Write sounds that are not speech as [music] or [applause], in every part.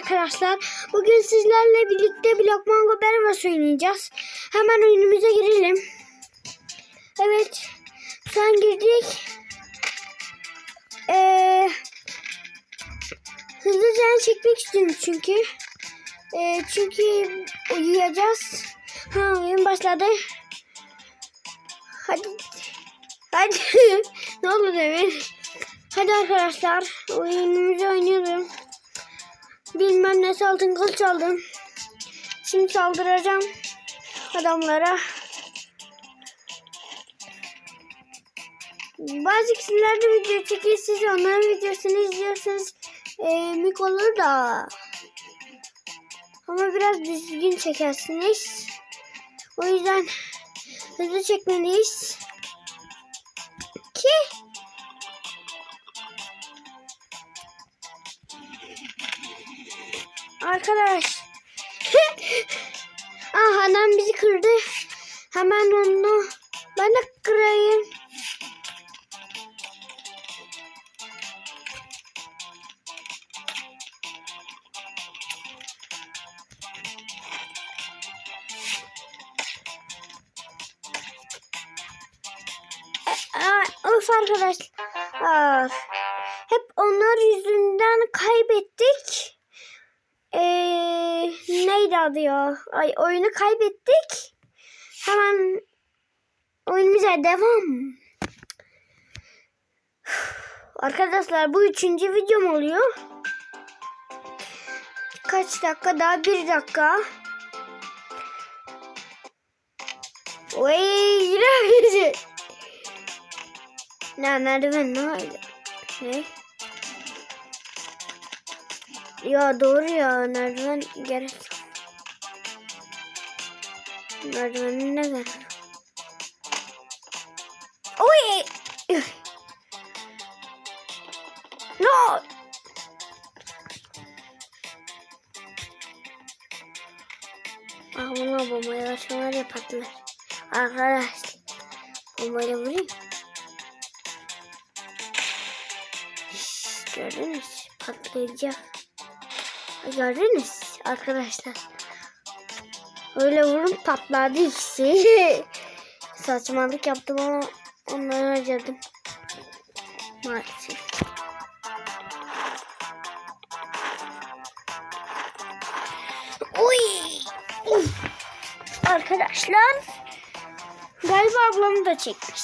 arkadaşlar. Bugün sizlerle birlikte Blockmango Bervas oynayacağız. Hemen oyunumuza girelim. Evet. Şu an girdik. Ee, hızlıca çekmek istiyorum çünkü. Ee, çünkü uyuyacağız. Ha oyun başladı. Hadi. Hadi. [laughs] ne olur Emir. Hadi arkadaşlar oyunumuzu oynuyorum. Bilmem ne altın kılıç aldım. Şimdi saldıracağım adamlara. Bazı kişilerde video çekiyor. Siz onların videosunu izliyorsanız e, mik olur da. Ama biraz düzgün çekersiniz. O yüzden hızlı çekmeliyiz. Ki Arkadaş. [laughs] ah adam bizi kırdı. Hemen onu ben de kırayım. Aa, of arkadaşlar. Adı ya? Ay oyunu kaybettik. Hemen oyunumuza devam. Arkadaşlar bu üçüncü videom oluyor. Kaç dakika daha? Bir dakika. Oy yine Ne merdiven ne öyle? Ne? Ya doğru ya merdiven gerek. Merdivenin ne gerek? Oy! No! Ah buna bombayla şunlar ya patlar. Arkadaş. Bombayla vurayım. Gördünüz patlayacak. Gördünüz arkadaşlar. Öyle vurun patladı ikisi. [laughs] Saçmalık yaptım ama onları harcadım. Maalesef. Uy! Uf! Arkadaşlar galiba ablamı da çekmiş.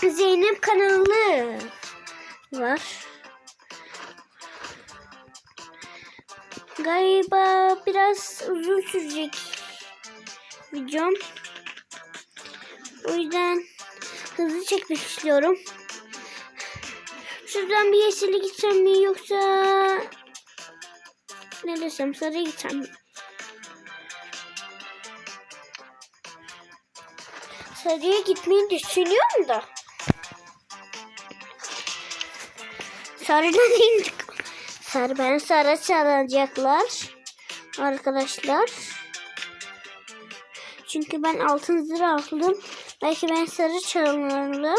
Zeynep kanalı var. Galiba biraz uzun sürecek videom. O yüzden hızlı çekmek istiyorum. Şuradan bir yeşile gitsem mi yoksa ne desem sarıya gitsem mi? Sarıya gitmeyi düşünüyorum da. Sarıdan [laughs] indik. Sarı ben sarı çalacaklar. Arkadaşlar. Çünkü ben altın zırh aldım. Belki ben sarı çalarlar.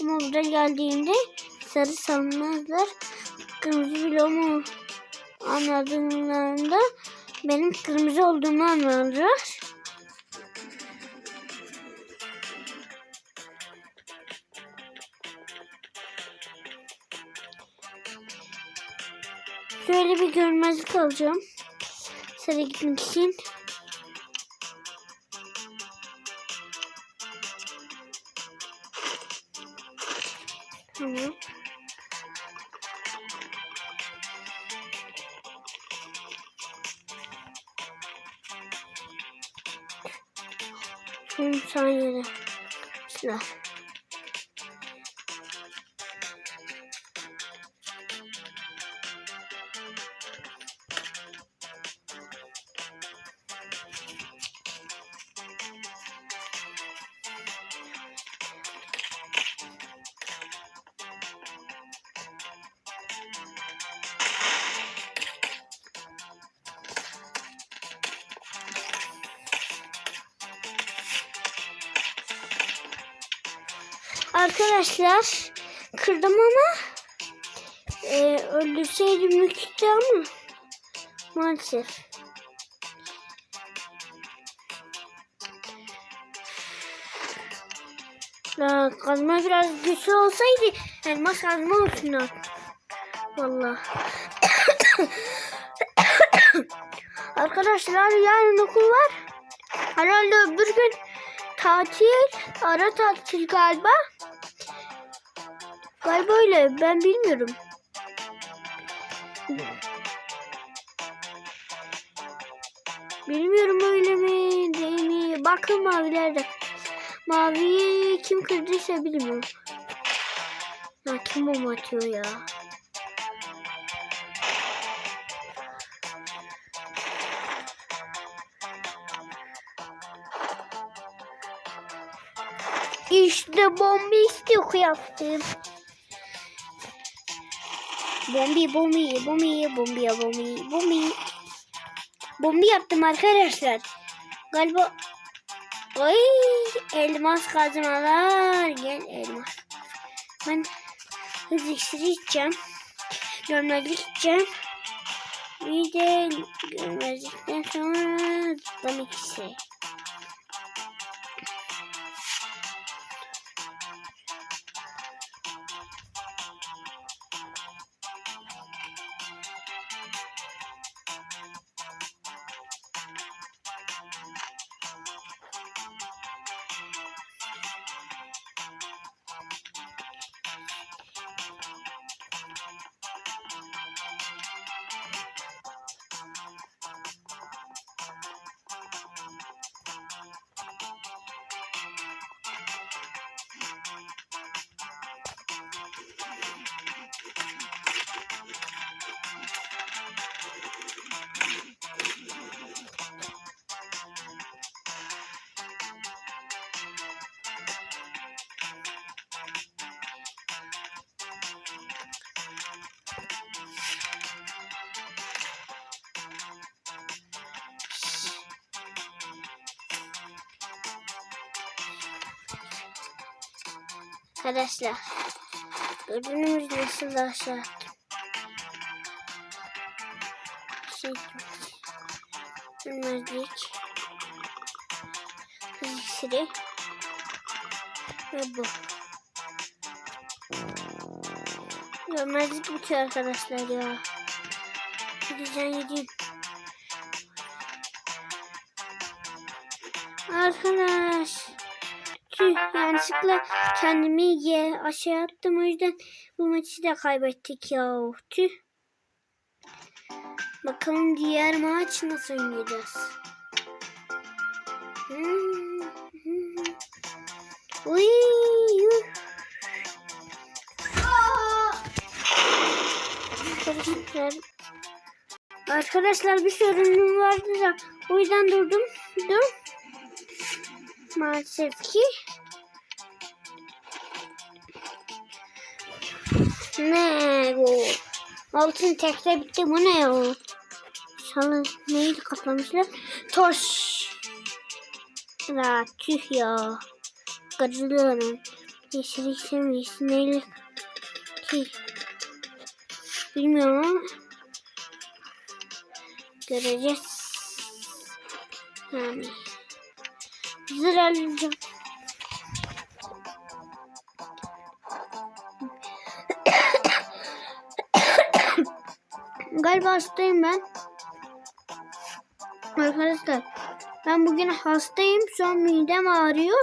Ama burada geldiğimde sarı salmazlar. Kırmızı bloğumu anladığında benim kırmızı olduğumu anlarlar. Şöyle bir görmezlik alacağım. Sarı gitmek için. Tamam. Son saniyede. Silah. Arkadaşlar kırdım ama e, öldürseydim mükemmel ama maalesef. La kazma biraz güçlü olsaydı elmas kazma olsun ha. Valla. [coughs] Arkadaşlar yarın okul var. Herhalde öbür gün tatil. Ara tatil galiba. Galiba öyle. Ben bilmiyorum. Bilmiyorum öyle mi değil mi? Bakın mavilerde. Maviyi kim kırdıysa bilmiyorum. Ya kim bomba atıyor ya? İşte bombistik yaptım. Bombi bombi bombi bombi bombi bombi. Bombi yaptım arkadaşlar. Galiba Ay elmas kazmalar. Gel elmas. Ben hız iksiri. Bir de görmezlikten sonra zıplama ikisi. Arkadaşlar. Gördüğünüz nasıl aşağı şey görmezlik hız iksiri ve bu. Görmezlik bitiyor arkadaşlar ya. Gideceğim gideyim. Arkadaş Tüh yanlışlıkla kendimi ye aşağı attım o yüzden bu maçı da kaybettik ya. Tüh. Bakalım diğer maç nasıl oynayacağız. Hmm. Arkadaşlar, arkadaşlar bir sorunum vardı da o yüzden durdum. Dur. Maalesef ki Ne bu? Altın tekte bitti bu ne ya? Salı neyi kaplamışlar? Toş. La tüh ya. Kırılıyorum. Yeşil istemeyiz. Neyle ki? Bilmiyorum ama göreceğiz. Yani zır alacağım. Galiba hastayım ben. Arkadaşlar ben bugün hastayım. Şu an midem ağrıyor.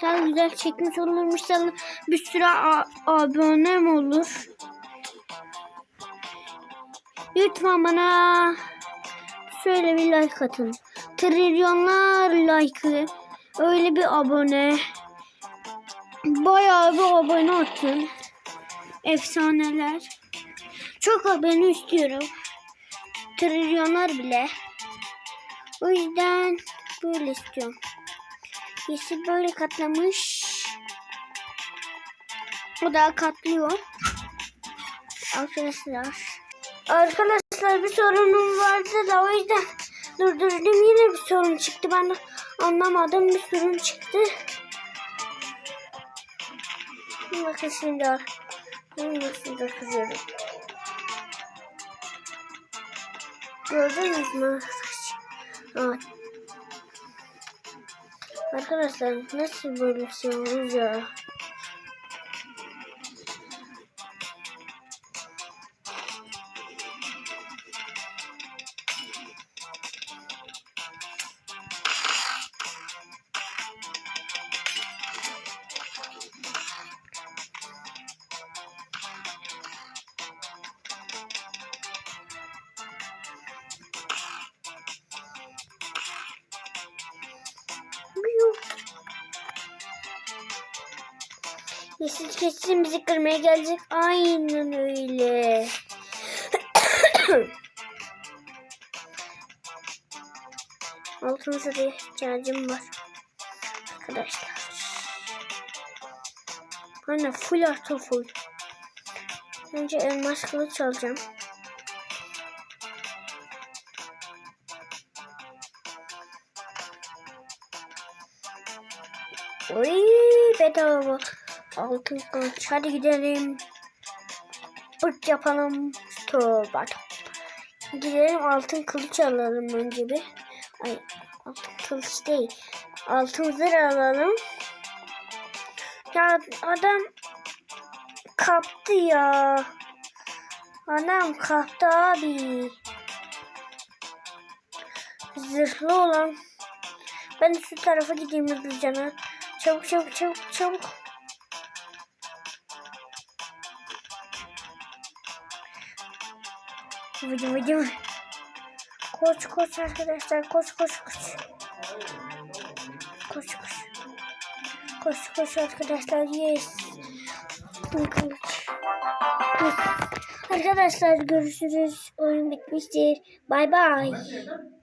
Sen güzel çekmiş olurmuş. Sana bir sürü abonem olur. Lütfen bana şöyle bir like atın. Trilyonlar like'ı. Öyle bir abone. Bayağı bir abone atın. Efsaneler. Çok abone istiyorum. Trilyonlar bile. O yüzden böyle istiyorum. Yeşil böyle katlamış. O da katlıyor. Arkadaşlar. Arkadaşlar bir sorunum vardı da o yüzden durdurdum yine bir sorun çıktı. Ben de anlamadım bir sorun çıktı. Bakın şimdi bak. Nasıl da kızıyorum. Gördünüz mü? Evet. Arkadaşlar nasıl böyle bir şey olur? Yeşil keçi bizi kırmaya gelecek. Aynen öyle. Altımıza da ihtiyacım var. Arkadaşlar. Aynen full artı full. Önce elmas kılıç alacağım. Oy bedava. Altın kılıç. Hadi gidelim. Bırt yapalım. Tövbe. Gidelim altın kılıç alalım önce bir. Ay altın kılıç değil. Altın zırh alalım. Ya adam kaptı ya. Adam kaptı abi. Zırhlı olan. Ben şu tarafa gideyim hızlıca. Çabuk çabuk çabuk çabuk. Vıcı vıcı. Koş koş arkadaşlar koş koş koş. Koş koş. Koş koş arkadaşlar yes. Kılıç. Yes. Arkadaşlar görüşürüz. Oyun bitmiştir. Bay bay.